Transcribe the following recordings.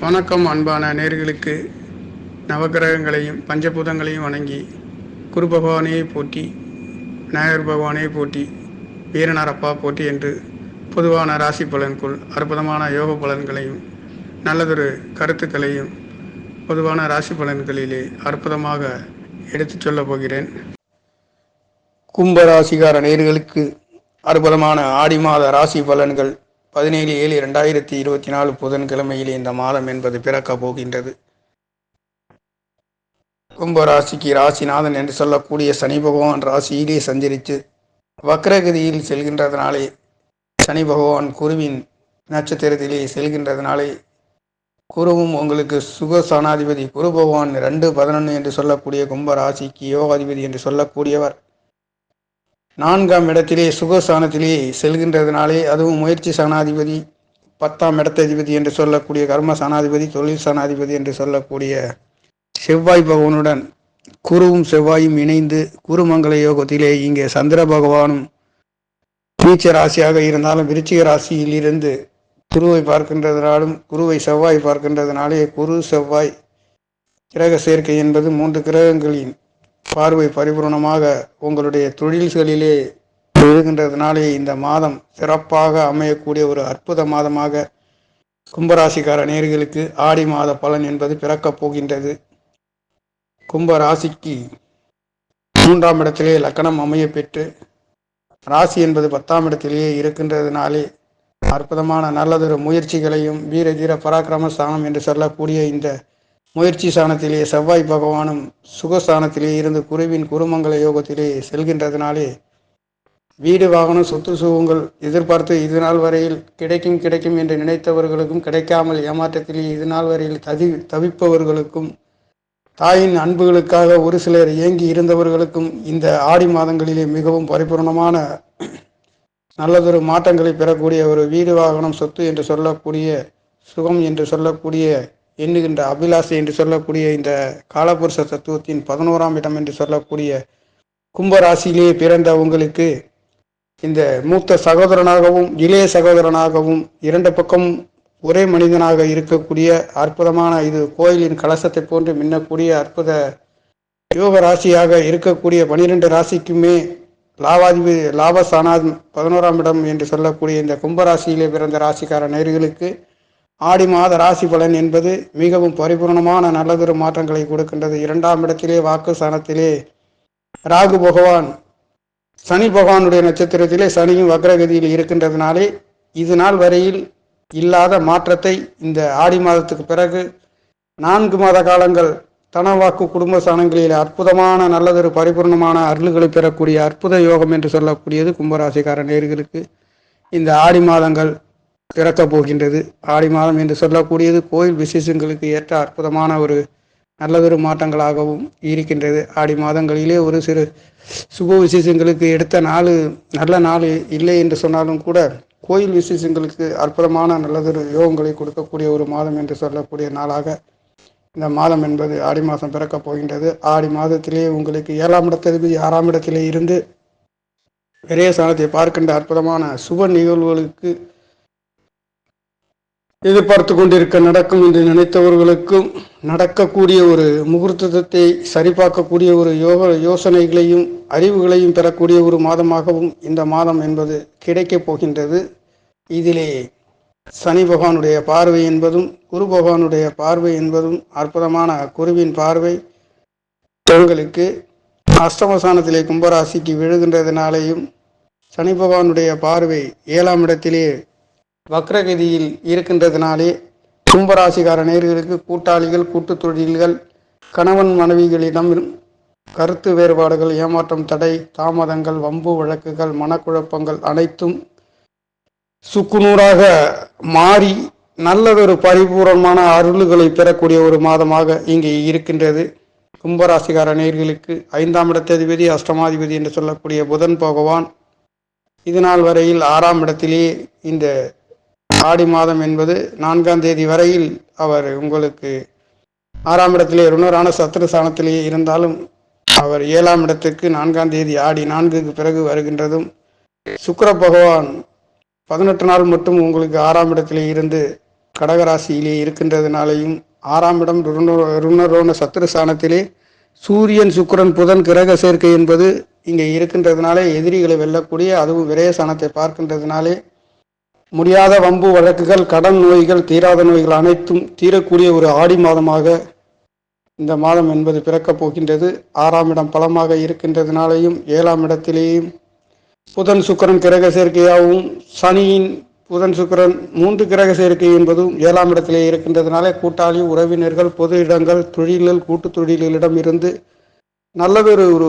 வணக்கம் அன்பான நேர்களுக்கு நவக்கிரகங்களையும் பஞ்சபூதங்களையும் வணங்கி குரு பகவானையே போட்டி விநாயகர் பகவானையே போட்டி வீரனாரப்பா போட்டி என்று பொதுவான ராசி பலனுக்குள் அற்புதமான யோக பலன்களையும் நல்லதொரு கருத்துக்களையும் பொதுவான ராசி பலன்களிலே அற்புதமாக எடுத்துச் சொல்லப் போகிறேன். கும்ப ராசிகார நேர்களுக்கு அற்புதமான ஆடி மாத ராசி பலன்கள் பதினேழு ஏழு இரண்டாயிரத்தி இருபத்தி நாலு புதன்கிழமையில் இந்த மாதம் என்பது பிறக்கப் போகின்றது. கும்ப ராசிக்கு ராசிநாதன் என்று சொல்லக்கூடிய சனி பகவான் ராசியிலே சஞ்சரித்து வக்ரகதியில் செல்கின்றதுனாலே சனி பகவான் குருவின் நட்சத்திரத்திலே செல்கின்றதுனாலே குருவும் உங்களுக்கு சுக சனாதிபதி குரு பகவான் ரெண்டு பதினொன்று என்று சொல்லக்கூடிய கும்ப ராசிக்கு யோகாதிபதி என்று சொல்லக்கூடியவர். நான்காம் இடத்திலே சுகஸ்தானத்திலே செல்கின்றதுனாலே அதுவும் முயற்சி சனாதிபதி பத்தாம் இடத்ததிபதி என்று சொல்லக்கூடிய கர்ம சனாதிபதி தொழில் சனாதிபதி என்று சொல்லக்கூடிய செவ்வாய் பகவானுடன் குருவும் செவ்வாயும் இணைந்து குருமங்கல யோகத்திலே இங்கே சந்திர பகவானும் நீச்ச ராசியாக இருந்தாலும் விருச்சிக ராசியில் இருந்து குருவை பார்க்கின்றதுனாலும் குருவை செவ்வாய் பார்க்கின்றதுனாலே குரு செவ்வாய் கிரக சேர்க்கை என்பது மூன்று கிரகங்களின் பார்வை பரிபூர்ணமாக உங்களுடைய தொழில்களிலே விழுகின்றதுனாலே இந்த மாதம் சிறப்பாக அமையக்கூடிய ஒரு அற்புத மாதமாக கும்பராசிக்கார நேர்களுக்கு ஆடி மாத பலன் என்பது பிறக்கப் போகின்றது. கும்பராசிக்கு மூன்றாம் இடத்திலே லக்கணம் அமைய பெற்று ராசி என்பது பத்தாம் இடத்திலேயே இருக்கின்றதுனாலே அற்புதமான நல்லதொரு முயற்சிகளையும் வீர தீர பராக்கிரம ஸ்தானம் என்று சொல்லக்கூடிய இந்த முயற்சி ஸ்தானத்திலே செவ்வாய் பகவானும் சுகஸ்தானத்திலே இருந்து குருவின் குருமங்கல யோகத்திலே செல்கின்றதுனாலே வீடு வாகனம் சொத்து சுகங்கள் எதிர்பார்த்து இது நாள் வரையில் கிடைக்கும் கிடைக்கும் என்று நினைத்தவர்களுக்கும் கிடைக்காமல் ஏமாற்றத்திலே இது நாள் வரையில் தவி தவிப்பவர்களுக்கும் தாயின் அன்புகளுக்காக ஒரு சிலர் இயங்கி இருந்தவர்களுக்கும் இந்த ஆடி மாதங்களிலே மிகவும் பரிபூர்ணமான நல்லதொரு மாற்றங்களை பெறக்கூடிய ஒரு வீடு வாகனம் சொத்து என்று சொல்லக்கூடிய சுகம் என்று சொல்லக்கூடிய எண்ணுகின்ற அபிலாசை என்று சொல்லக்கூடிய இந்த காலபுருஷ தத்துவத்தின் பதினோராம் இடம் என்று சொல்லக்கூடிய கும்பராசியிலேயே பிறந்த உங்களுக்கு இந்த மூத்த சகோதரனாகவும் இளைய சகோதரனாகவும் இரண்டு பக்கம் ஒரே மனிதனாக இருக்கக்கூடிய அற்புதமான இது கோயிலின் கலசத்தை போன்று மின்னக்கூடிய அற்புத யோக ராசியாக இருக்கக்கூடிய பனிரெண்டு ராசிக்குமே லாபாதிபதி லாபஸ்தானாத் பதினோராம் இடம் என்று சொல்லக்கூடிய இந்த கும்பராசியிலே பிறந்த ராசிக்கார நேர்களுக்கு ஆடி மாத ராசி பலன் என்பது மிகவும் பரிபூர்ணமான நல்லதொரு மாற்றங்களை கொடுக்கின்றது. இரண்டாம் இடத்திலே வாக்கு ஸ்தானத்திலே ராகு பகவான் சனி பகவானுடைய நட்சத்திரத்திலே சனியும் வக்ரகதியில் இருக்கின்றதுனாலே இது நாள் வரையில் இல்லாத மாற்றத்தை இந்த ஆடி மாதத்துக்கு பிறகு நான்கு மாத காலங்கள் தனவாக்கு குடும்ப ஸ்தானங்களில் அற்புதமான நல்லதொரு பரிபூர்ணமான அருள்களை பெறக்கூடிய அற்புத யோகம் என்று சொல்லக்கூடியது கும்பராசிக்கார நேர்களுக்கு. இந்த ஆடி மாதங்கள் பிறக்கப் போகின்றது ஆடி மாதம் என்று சொல்லக்கூடியது கோயில் விசேஷங்களுக்கு ஏற்ற அற்புதமான ஒரு நல்லதொரு மாற்றங்களாகவும் இருக்கின்றது. ஆடி மாதங்களிலே ஒரு சிறு சுப விசேஷங்களுக்கு எடுத்த நாள் நல்ல நாள் இல்லை என்று சொன்னாலும் கூட கோயில் விசேஷங்களுக்கு அற்புதமான நல்லதொரு யோகங்களை கொடுக்கக்கூடிய ஒரு மாதம் என்று சொல்லக்கூடிய நாளாக இந்த மாதம் என்பது ஆடி மாதம் பிறக்கப் போகின்றது. ஆடி மாதத்திலே உங்களுக்கு ஏழாம் இடத்திலிருந்து ஆறாம் இடத்திலே இருந்து விரைய சாணத்தை பார்க்கின்ற அற்புதமான சுப நிகழ்வுகளுக்கு எதிர்பார்த்து கொண்டிருக்க நடக்கும் என்று நினைத்தவர்களுக்கும் நடக்கக்கூடிய ஒரு முகூர்த்தத்தை சரிபார்க்கக்கூடிய ஒரு யோக யோசனைகளையும் அறிவுகளையும் பெறக்கூடிய ஒரு மாதமாகவும் இந்த மாதம் என்பது கிடைக்கப் போகின்றது. இதிலே சனி பகவானுடைய பார்வை என்பதும் குரு பகவானுடைய பார்வை என்பதும் அற்புதமான குருவின் பார்வை. உங்களுக்கு அஷ்டமசானத்திலே கும்பராசிக்கு விழுகின்றதுனாலேயும் சனி பகவானுடைய பார்வை ஏழாம் இடத்திலே வக்ரகதியில் இருக்கின்றதுனாலே கும்பராசிகார நேர்களுக்கு கூட்டாளிகள் கூட்டுத் தொழில்கள் கணவன் மனைவிகளிடம் கருத்து வேறுபாடுகள் ஏமாற்றம் தடை தாமதங்கள் வம்பு வழக்குகள் மனக்குழப்பங்கள் அனைத்தும் சுக்குநூறாக மாறி நல்லதொரு பரிபூர்ணமான அருள்களை பெறக்கூடிய ஒரு மாதமாக இங்கே இருக்கின்றது. கும்பராசிகார நேர்களுக்கு ஐந்தாம் இடத்ததிபதி அஷ்டமாதிபதி என்று சொல்லக்கூடிய புதன் பகவான் இதுநாள் வரையில் ஆறாம் இடத்திலேயே இந்த ஆடி மாதம் என்பது நான்காம் தேதி வரையில் அவர் உங்களுக்கு ஆறாம் இடத்திலே ருணரான சத்திர இருந்தாலும் அவர் ஏழாம் இடத்துக்கு நான்காம் தேதி ஆடி நான்குக்கு பிறகு வருகின்றதும் சுக்கர பகவான் பதினெட்டு நாள் மட்டும் உங்களுக்கு ஆறாம் இடத்திலே இருந்து கடகராசியிலே இருக்கின்றதுனாலையும் ஆறாம் இடம் ருண- ருணரோண சத்துருஸ்தானத்திலே சூரியன் சுக்கிரன் புதன் கிரக சேர்க்கை என்பது இங்கே இருக்கின்றதுனாலே எதிரிகளை வெல்லக்கூடிய அதுவும் விரயஸ்தானத்தை பார்க்கின்றதுனாலே முடியாத வம்பு வழக்குகள் கடன் நோய்கள் தீராத நோய்கள் அனைத்தும் தீரக்கூடிய ஒரு ஆடி மாதமாக இந்த மாதம் என்பது பிறக்கப் போகின்றது. ஆறாம் இடம் பலமாக இருக்கின்றதுனாலேயும் ஏழாம் இடத்திலேயும் புதன் சுக்கிரன் கிரக சேர்க்கையாகவும் சனியின் புதன் சுக்கிரன் மூன்று கிரக சேர்க்கை என்பதும் ஏழாம் இடத்திலே இருக்கின்றதுனால கூட்டாளி உறவினர்கள் பொது இடங்கள் தொழில்கள் கூட்டு தொழில்களிடம் இருந்து நல்லதொரு ஒரு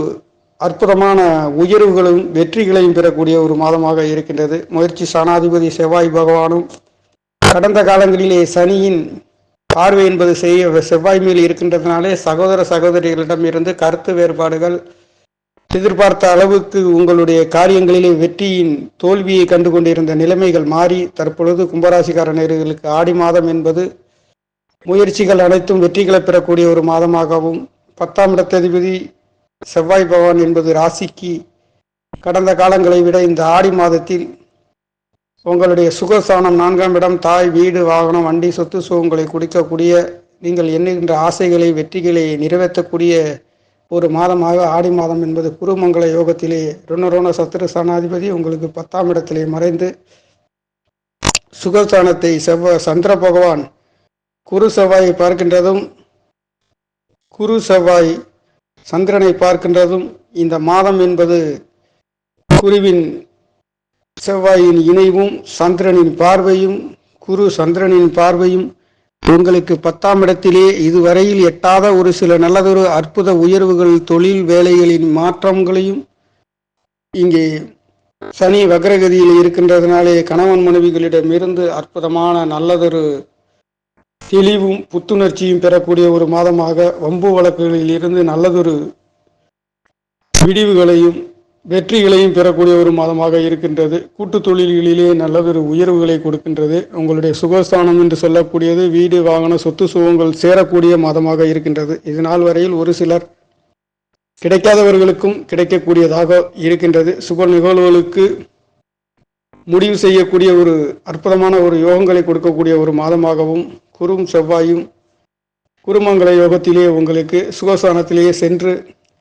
அற்புதமான உயர்வுகளும் வெற்றிகளையும் பெறக்கூடிய ஒரு மாதமாக இருக்கின்றது. முயற்சி சனாதிபதி செவ்வாய் பகவானும் கடந்த காலங்களிலே சனியின் பார்வை என்பது செய்ய செவ்வாய் மேல் இருக்கின்றதுனாலே சகோதர சகோதரிகளிடம் இருந்து கருத்து வேறுபாடுகள் எதிர்பார்த்த அளவுக்கு உங்களுடைய காரியங்களிலே வெற்றியின் தோல்வியை கண்டு கொண்டிருந்த நிலைமைகள் மாறி தற்பொழுது கும்பராசிக்கார நேர்களுக்கு ஆடி மாதம் என்பது முயற்சிகள் அனைத்தும் வெற்றிகளை பெறக்கூடிய ஒரு மாதமாகவும் பத்தாம் இடத்ததிபதி செவ்வாய் பகவான் என்பது ராசிக்கு கடந்த காலங்களை விட இந்த ஆடி மாதத்தில் உங்களுடைய சுகஸ்தானம் நான்காம் இடம் தாய் வீடு வாகனம் வண்டி சொத்து சுகங்களை குடிக்கக்கூடிய நீங்கள் எண்ணுகின்ற ஆசைகளை வெற்றிகளை நிறைவேற்றக்கூடிய ஒரு மாதமாக ஆடி மாதம் என்பது குருமங்கள யோகத்திலே ருணரோண சத்துரு சனாதிபதி உங்களுக்கு பத்தாம் இடத்திலே மறைந்து சுகஸ்தானத்தை செவ்வ சந்திர பகவான் குரு செவ்வாயை பார்க்கின்றதும் குரு செவ்வாய் சந்திரனை பார்க்கின்றதும் இந்த மாதம் என்பது குருவின் செவ்வாயின் இணைவும் சந்திரனின் பார்வையும் குரு சந்திரனின் பார்வையும் உங்களுக்கு பத்தாம் இடத்திலே இதுவரையில் எட்டாத ஒரு சில நல்லதொரு அற்புத உயர்வுகள் தொழில் வேலைகளின் மாற்றங்களையும் இங்கே சனி வக்ரகதியில் இருக்கின்றதுனாலே கணவன் மனைவிகளிடமிருந்து அற்புதமான நல்லதொரு தெளிவும் புத்துணர்ச்சியும் பெறக்கூடிய ஒரு மாதமாக வம்பு வழக்குகளில் இருந்து நல்லதொரு விடிவுகளையும் வெற்றிகளையும் பெறக்கூடிய ஒரு மாதமாக இருக்கின்றது. கூட்டு தொழில்களிலே நல்லதொரு உயர்வுகளை கொடுக்கின்றது. உங்களுடைய சுகஸ்தானம் என்று சொல்லக்கூடியது வீடு வாகன சொத்து சுகங்கள் சேரக்கூடிய மாதமாக இருக்கின்றது. இது நாள் வரையில் ஒரு சிலர் கிடைக்காதவர்களுக்கும் கிடைக்கக்கூடியதாக இருக்கின்றது. சுப நிகழ்வுகளுக்கு முடிவு செய்யக்கூடிய ஒரு அற்புதமான ஒரு யோகங்களை கொடுக்கக்கூடிய ஒரு மாதமாகவும் குரும் செவ்வாயும் குருமங்கல யோகத்திலே உங்களுக்கு சுகஸ்தானத்திலேயே சென்று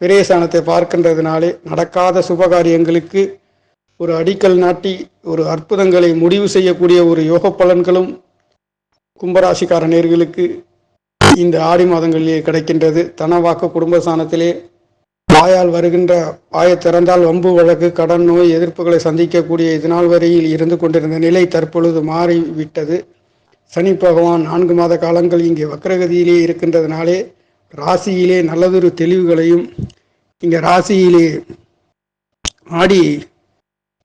விரயஸ்தானத்தை பார்க்கின்றதுனாலே நடக்காத சுபகாரியங்களுக்கு ஒரு அடிக்கல் நாட்டி ஒரு அற்புதங்களை முடிவு செய்யக்கூடிய ஒரு யோக பலன்களும் கும்பராசிக்கார நேர்களுக்கு இந்த ஆடி மாதங்களிலே கிடைக்கின்றது. தனவாக்கு குடும்பஸ்தானத்திலே வாயால் வருகின்ற வாயை திறந்தால் வம்பு வழக்கு கடன் நோய் எதிர்ப்புகளை சந்திக்கக்கூடிய இதனால் வரையில் இருந்து கொண்டிருந்த நிலை தற்பொழுது மாறிவிட்டது. சனி பகவான் நான்கு மாத காலங்கள் இங்கே வக்ரகதியிலே இருக்கின்றதுனாலே ராசியிலே நல்லதொரு தெளிவுகளையும் இங்கே ராசியிலே ஆடி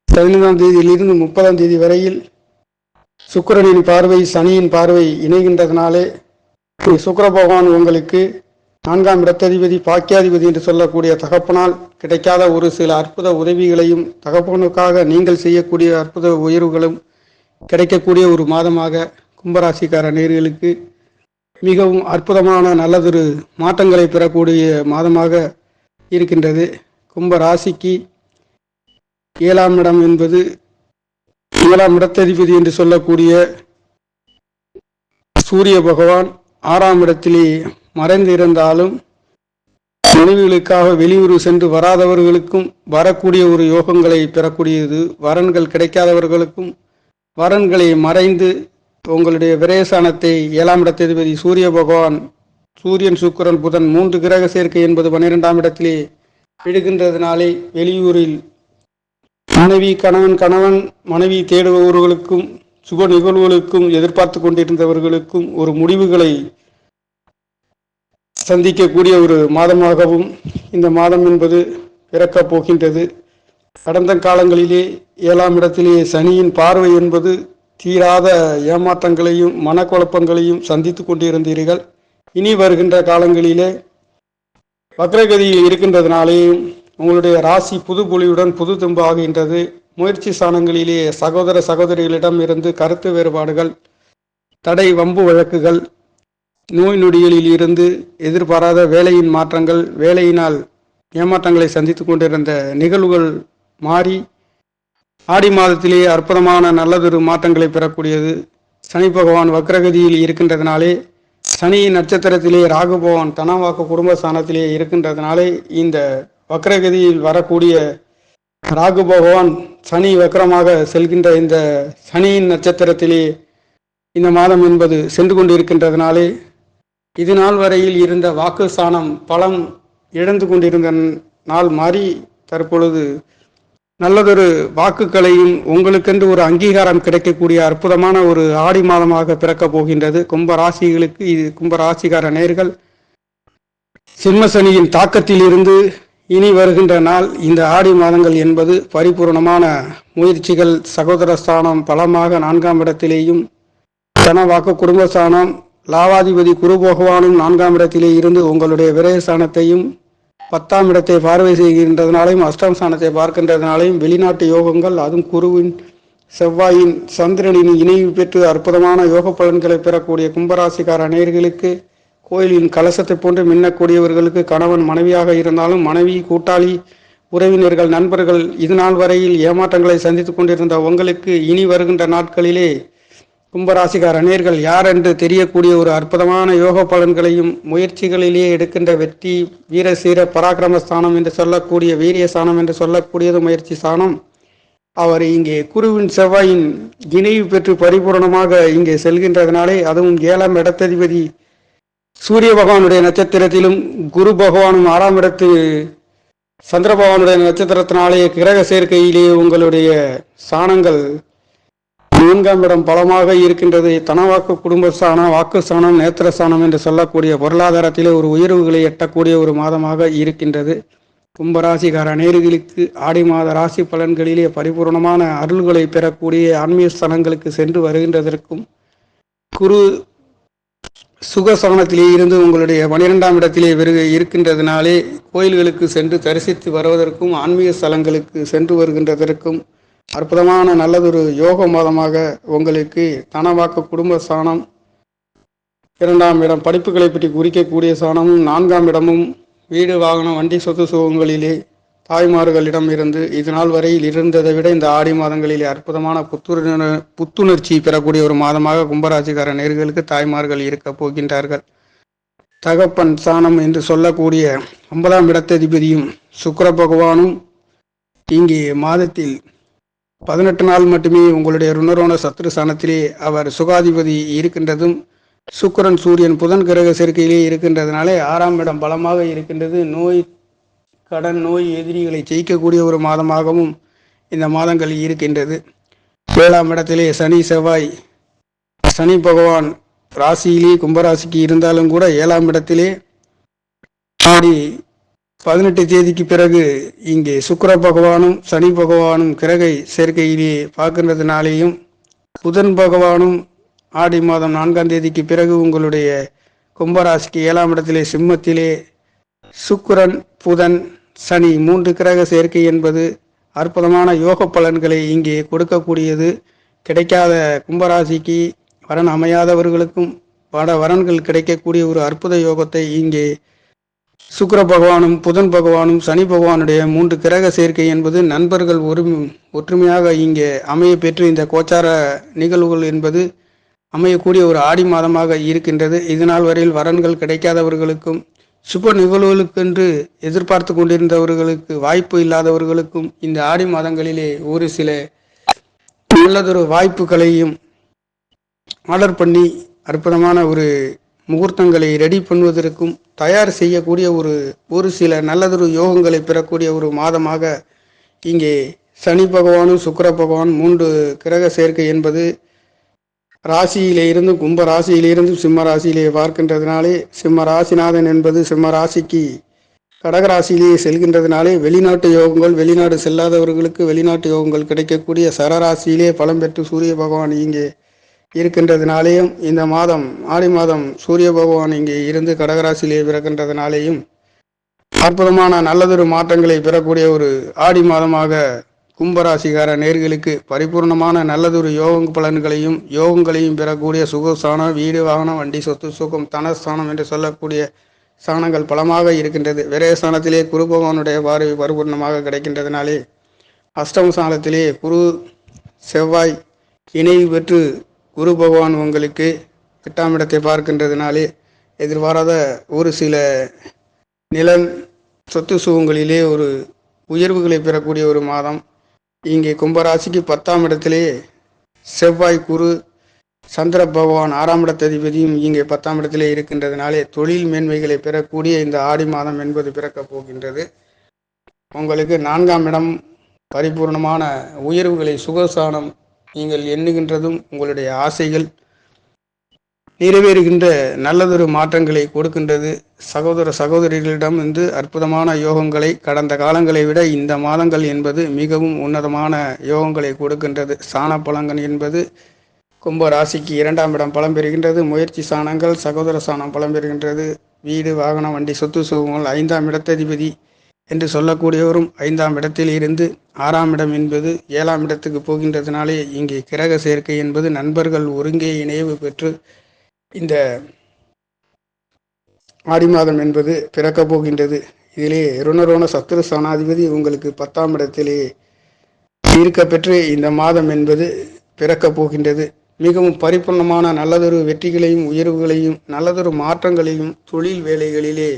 பதினைந்தாம் தேதியிலிருந்து முப்பதாம் தேதி வரையில் சுக்கரனின் பார்வை சனியின் பார்வை இணைகின்றதுனாலே சுக்கர பகவான் உங்களுக்கு நான்காம் இடத்ததிபதி பாக்கியாதிபதி என்று சொல்லக்கூடிய தகப்பனால் கிடைக்காத ஒரு சில அற்புத உதவிகளையும் தகப்பனுக்காக நீங்கள் செய்யக்கூடிய அற்புத உயர்வுகளும் கிடைக்கக்கூடிய ஒரு மாதமாக கும்பராசிக்கார நேர்களுக்கு மிகவும் அற்புதமான நல்லதொரு மாற்றங்களை பெறக்கூடிய மாதமாக இருக்கின்றது. கும்ப ராசிக்கு ஏழாம் இடம் என்பது ஏழாம் இடத்ததிபதி என்று சொல்லக்கூடிய சூரிய பகவான் ஆறாம் இடத்திலே மறைந்து இருந்தாலும் மனைவிகளுக்காக வெளியூர் சென்று வராதவர்களுக்கும் வரக்கூடிய ஒரு யோகங்களை பெறக்கூடியது வரன்கள் கிடைக்காதவர்களுக்கும் வரன்களை மறைந்து உங்களுடைய விரயசானத்தை ஏழாம் இடத்ததிபதி சூரிய பகவான் சூரியன் சுக்கிரன் புதன் மூன்று கிரக சேர்க்கை என்பது பன்னிரெண்டாம் இடத்திலே விடுகின்றதுனாலே வெளியூரில் மனைவி கணவன் கணவன் மனைவி தேடுபவர்களுக்கும் சுப நிகழ்வுகளுக்கும் எதிர்பார்த்து கொண்டிருந்தவர்களுக்கும் ஒரு முடிவுகளை சந்திக்கக்கூடிய ஒரு மாதமாகவும் இந்த மாதம் என்பது பிறக்கப் போகின்றது. கடந்த காலங்களிலே ஏழாம் இடத்திலே சனியின் பார்வை என்பது தீராத ஏமாற்றங்களையும் மனக்குழப்பங்களையும் சந்தித்து கொண்டிருந்தீர்கள். இனி வருகின்ற காலங்களிலே வக்ரகதியில் இருக்கின்றதுனாலேயும் உங்களுடைய ராசி புது புலியுடன் புது தும்பு ஆகின்றது. முயற்சி ஸ்தானங்களிலே சகோதர சகோதரிகளிடம் இருந்து கருத்து வேறுபாடுகள் தடை வம்பு வழக்குகள் நோய் நொடிகளில் இருந்து எதிர்பாராத வேலையின் மாற்றங்கள் வேலையினால் ஏமாற்றங்களை சந்தித்து கொண்டிருந்த நிகழ்வுகள் மாறி ஆடி மாதத்திலே அற்புதமான நல்லதொரு மாற்றங்களை பெறக்கூடியது. சனி பகவான் வக்ரகதியில் இருக்கின்றதுனாலே சனி நட்சத்திரத்திலே ராகு பகவான் தனவாக்கு குடும்பஸ்தானத்திலே இருக்கின்றதுனாலே இந்த வக்ரகதியில் வரக்கூடிய ராகு பகவான் சனி வக்கரமாக செல்கின்ற இந்த சனியின் நட்சத்திரத்திலே இந்த மாதம் என்பது சென்று கொண்டிருக்கின்றதுனாலே இது நாள் வரையில் இருந்த வாக்கு சாணம் பலம் இழந்து கொண்டிருந்த நாள் மாறி தற்பொழுது நல்லதொரு வாக்குகளையும் உங்களுக்கென்று ஒரு அங்கீகாரம் கிடைக்கக்கூடிய அற்புதமான ஒரு ஆடி மாதமாக பிறக்கப் போகின்றது. கும்பராசிகளுக்கு இது கும்பராசிகார நேர்கள் சிம்மசனியின் தாக்கத்தில் இருந்து இனி வருகின்ற நாள் இந்த ஆடி மாதங்கள் என்பது பரிபூர்ணமான முயற்சிகள். சகோதர ஸ்தானம் பலமாக நான்காம் இடத்திலேயும் தனவாக்கு குடும்பஸ்தானம் லாவாதிபதி குரு பகவானும் நான்காம் இடத்திலே இருந்து உங்களுடைய விரயஸ்தானத்தையும் பத்தாம் இடத்தை பார்வை செய்கின்றதுனாலையும் அஷ்டம் ஸ்தானத்தை பார்க்கின்றதுனாலையும் வெளிநாட்டு யோகங்கள் அதுவும் குருவின் செவ்வாயின் சந்திரனின் இணைவு பெற்று அற்புதமான யோக பலன்களை பெறக்கூடிய கும்பராசிக்கார நேர்களுக்கு கோயிலின் கலசத்தை போன்று மின்னக்கூடியவர்களுக்கு கணவன் மனைவியாக இருந்தாலும் மனைவி கூட்டாளி உறவினர்கள் நண்பர்கள் இதுநாள் வரையில் ஏமாற்றங்களை சந்தித்து கொண்டிருந்த உங்களுக்கு இனி வருகின்ற நாட்களிலே கும்பராசிகார நேர்கள் யார் என்று தெரியக்கூடிய ஒரு அற்புதமான யோக பலன்களையும் முயற்சிகளிலேயே எடுக்கின்ற வெற்றி வீர சீர பராக்கிரம ஸ்தானம் என்று சொல்லக்கூடிய வீரிய ஸ்தானம் என்று சொல்லக்கூடியது முயற்சி ஸ்தானம். அவர் இங்கே குருவின் செவ்வாயின் இணைவு பெற்று பரிபூர்ணமாக இங்கே செல்கின்றதுனாலே அதுவும் ஏழாம் இடத்ததிபதி சூரிய பகவானுடைய நட்சத்திரத்திலும் குரு பகவானும் ஆறாம் இடத்து சந்திர பகவானுடைய நட்சத்திரத்தினாலே கிரக சேர்க்கையிலேயே உங்களுடைய சாணங்கள் நான்காம் இடம் பலமாக இருக்கின்றது. தனவாக்கு குடும்பஸ்தானம் வாக்குஸ்தானம் நேத்திரஸ்தானம் என்று சொல்லக்கூடிய பொருளாதாரத்திலே ஒரு உயர்வுகளை எட்டக்கூடிய ஒரு மாதமாக இருக்கின்றது. கும்பராசிகார நேர்களுக்கு ஆடி மாத ராசி பலன்களிலே பரிபூர்ணமான அருள்களை பெறக்கூடிய ஆன்மீக ஸ்தலங்களுக்கு சென்று வருகின்றதற்கும் குரு சுகஸ்தானத்திலே இருந்து உங்களுடைய பனிரெண்டாம் இடத்திலே வருக இருக்கின்றதுனாலே கோயில்களுக்கு சென்று தரிசித்து வருவதற்கும் ஆன்மீக ஸ்தலங்களுக்கு சென்று வருகின்றதற்கும் அற்புதமான நல்லதொரு யோக மாதமாக உங்களுக்கு தனவாக்கு குடும்ப சாணம் இரண்டாம் இடம் படிப்புகளை பற்றி குறிக்கக்கூடிய சாணமும் நான்காம் இடமும் வீடு வாகனம் வண்டி சொத்து சுகங்களிலே தாய்மார்களிடம் இருந்து இது நாள் வரையில் இருந்ததை விட இந்த ஆடி மாதங்களிலே அற்புதமான புத்துணர் புத்துணர்ச்சி பெறக்கூடிய ஒரு மாதமாக கும்பராசிக்கார நேர்களுக்கு தாய்மார்கள் இருக்க போகின்றார்கள். தகப்பன் சாணம் என்று சொல்லக்கூடிய ஒன்பதாம் இடத்ததிபதியும் சுக்கர பகவானும் இங்கே மாதத்தில் பதினெட்டு நாள் மட்டுமே உங்களுடைய ருணரோண சத்ரு ஸ்தானத்திலே அவர் சுகாதிபதி இருக்கின்றதும் சுக்கரன் சூரியன் புதன் கிரக சேர்க்கையிலே இருக்கின்றதுனாலே ஆறாம் இடம் பலமாக இருக்கின்றது. நோய் கடன் நோய் எதிரிகளை ஜெயிக்கக்கூடிய ஒரு மாதமாகவும் இந்த மாதங்கள் இருக்கின்றது. ஏழாம் இடத்திலே சனி செவ்வாய் சனி பகவான் ராசியிலே கும்பராசிக்கு இருந்தாலும் கூட ஏழாம் இடத்திலே ஆடி பதினெட்டு தேதிக்கு பிறகு இங்கே சுக்கர பகவானும் சனி பகவானும் கிரகை சேர்க்கையிலே பார்க்கின்றதுனாலேயும் புதன் பகவானும் ஆடி மாதம் நான்காம் தேதிக்கு பிறகு உங்களுடைய கும்பராசிக்கு ஏழாம் இடத்திலே சிம்மத்திலே சுக்கிரன் புதன் சனி மூன்று கிரக சேர்க்கை என்பது அற்புதமான யோக பலன்களை இங்கே கொடுக்கக்கூடியது. கிடைக்காத கும்பராசிக்கு வரன் அமையாதவர்களுக்கும் பல வரன்கள் கிடைக்கக்கூடிய ஒரு அற்புத யோகத்தை இங்கே சுக்கிர பகவானும் புதன் பகவானும் சனி பகவானுடைய மூன்று கிரக சேர்க்கை என்பது நண்பர்கள் ஒரு ஒற்றுமையாக இங்கே அமைய பெற்று இந்த கோச்சார நிகழ்வுகள் என்பது அமையக்கூடிய ஒரு ஆடி மாதமாக இருக்கின்றது. இதனால் வரையில் வரன்கள் கிடைக்காதவர்களுக்கும் சுப நிகழ்வுகளுக்கென்று எதிர்பார்த்து கொண்டிருந்தவர்களுக்கு வாய்ப்பு இல்லாதவர்களுக்கும் இந்த ஆடி மாதங்களிலே ஒரு சில நல்லதொரு வாய்ப்புகளையும் ஆர்டர் பண்ணி அற்புதமான ஒரு முகூர்த்தங்களை ரெடி பண்ணுவதற்கும் தயார் செய்யக்கூடிய ஒரு ஒரு சில நல்லதொரு யோகங்களை பெறக்கூடிய ஒரு மாதமாக இங்கே சனி பகவானும் சுக்கிர பகவான் மூன்று கிரக சேர்க்கை என்பது ராசியிலே கும்ப ராசியிலிருந்து சிம்ம ராசியிலே பார்க்கின்றதுனாலே சிம்ம ராசிநாதன் என்பது சிம்ம ராசிக்கு கடகராசியிலேயே செல்கின்றதுனாலே வெளிநாட்டு யோகங்கள் வெளிநாடு செல்லாதவர்களுக்கு வெளிநாட்டு யோகங்கள் கிடைக்கக்கூடிய சரராசியிலே பலம் பெற்று சூரிய பகவான் இங்கே இருக்கின்றதுனாலேயும் இந்த மாதம் ஆடி மாதம் சூரிய பகவான் இங்கே இருந்து கடகராசியிலே பிறக்கின்றதுனாலேயும் அற்புதமான நல்லதொரு மாற்றங்களை பெறக்கூடிய ஒரு ஆடி மாதமாக கும்பராசிகார நேர்களுக்கு பரிபூர்ணமான நல்லதொரு யோக பலன்களையும் யோகங்களையும் பெறக்கூடிய சுகஸ்தானம் வீடு வாகனம் வண்டி சொத்து சுகம் தனஸ்தானம் என்று சொல்லக்கூடிய ஸ்தானங்கள் பலமாக இருக்கின்றது. விரயஸ்தானத்திலே குரு பகவானுடைய பார்வை பரிபூர்ணமாக கிடைக்கின்றதுனாலே அஷ்டம ஸ்தானத்திலே குரு செவ்வாய் இணைவு பெற்று குரு பகவான் உங்களுக்கு எட்டாம் இடத்தை பார்க்கின்றதுனாலே எதிர்பாராத ஒரு சில நிலம் சொத்து சுகங்களிலே ஒரு உயர்வுகளை பெறக்கூடிய ஒரு மாதம். இங்கே கும்பராசிக்கு பத்தாம் இடத்திலே செவ்வாய் குரு சந்திர பகவான் ஆறாம் இடத்ததிபதியும் இங்கே பத்தாம் இடத்திலே இருக்கின்றதுனாலே தொழில் மேன்மைகளை பெறக்கூடிய இந்த ஆடி மாதம் என்பது பிறக்கப் போகின்றது. உங்களுக்கு நான்காம் இடம் பரிபூர்ணமான உயர்வுகளை சுகசானம் நீங்கள் எண்ணுகின்றதும் உங்களுடைய ஆசைகள் நிறைவேறுகின்ற நல்லதொரு மாற்றங்களை கொடுக்கின்றது. சகோதர சகோதரிகளிடம் இருந்து அற்புதமான யோகங்களை கடந்த காலங்களை விட இந்த மாதங்கள் என்பது மிகவும் உன்னதமான யோகங்களை கொடுக்கின்றது. சாண பழங்கன் என்பது கும்ப ராசிக்கு இரண்டாம் இடம் பலம் பெறுகின்றது. முயற்சி சாணங்கள் சகோதர சாணம் பலம் பெறுகின்றது. வீடு வாகனம் வண்டி சொத்து சுகங்கள் ஐந்தாம் இடத்ததிபதி என்று சொல்லக்கூடியவரும் ஐந்தாம் இடத்தில் இருந்து ஆறாம் இடம் என்பது ஏழாம் இடத்துக்கு போகின்றதுனாலே இங்கே கிரக சேர்க்கை என்பது நண்பர்கள் ஒருங்கே இணைவு பெற்று இந்த ஆடி மாதம் என்பது பிறக்கப் போகின்றது. இதிலே ருணரோண சத்துரு சனாதிபதி உங்களுக்கு பத்தாம் இடத்திலே இருக்க பெற்று இந்த மாதம் என்பது பிறக்கப் போகின்றது. மிகவும் பரிபூர்ணமான நல்லதொரு வெற்றிகளையும் உயர்வுகளையும் நல்லதொரு மாற்றங்களையும் தொழில் வேலைகளிலே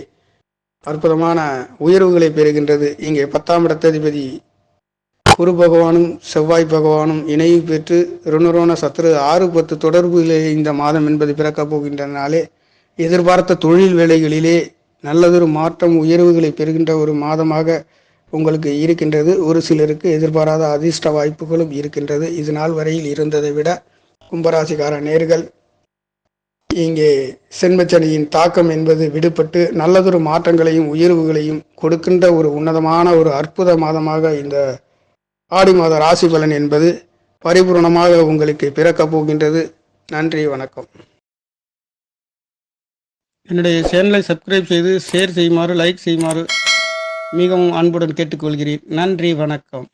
அற்புதமான உயர்வுகளை பெறுகின்றது. இங்கே பத்தாம் இடத்ததிபதி குரு பகவானும் செவ்வாய் பகவானும் இணைவு பெற்று ருணரோண சத்துரு ஆறு பத்து தொடர்புகளே இந்த மாதம் என்பது பிறக்கப் போகின்றனாலே எதிர்பார்த்த தொழில் வேலைகளிலே நல்லதொரு மாற்றம் உயர்வுகளை பெறுகின்ற ஒரு மாதமாக உங்களுக்கு இருக்கின்றது. ஒரு சிலருக்கு எதிர்பாராத அதிர்ஷ்ட வாய்ப்புகளும் இருக்கின்றது. இது நாள் வரையில் இருந்ததை விட கும்பராசிக்கார நேர்கள் இங்கே செண்பச்சனியின் தாக்கம் என்பது விடுபட்டு நல்லதொரு மாற்றங்களையும் உயர்வுகளையும் கொடுக்கின்ற ஒரு உன்னதமான ஒரு அற்புத மாதமாக இந்த ஆடி மாத ராசி பலன் என்பது பரிபூர்ணமாக உங்களுக்கு பிறக்கப் போகின்றது. நன்றி வணக்கம். என்னுடைய சேனலை சப்ஸ்கிரைப் செய்து ஷேர் செய்யுமாறு லைக் செய்யுமாறு மிகவும் அன்புடன் கேட்டுக்கொள்கிறேன். நன்றி வணக்கம்.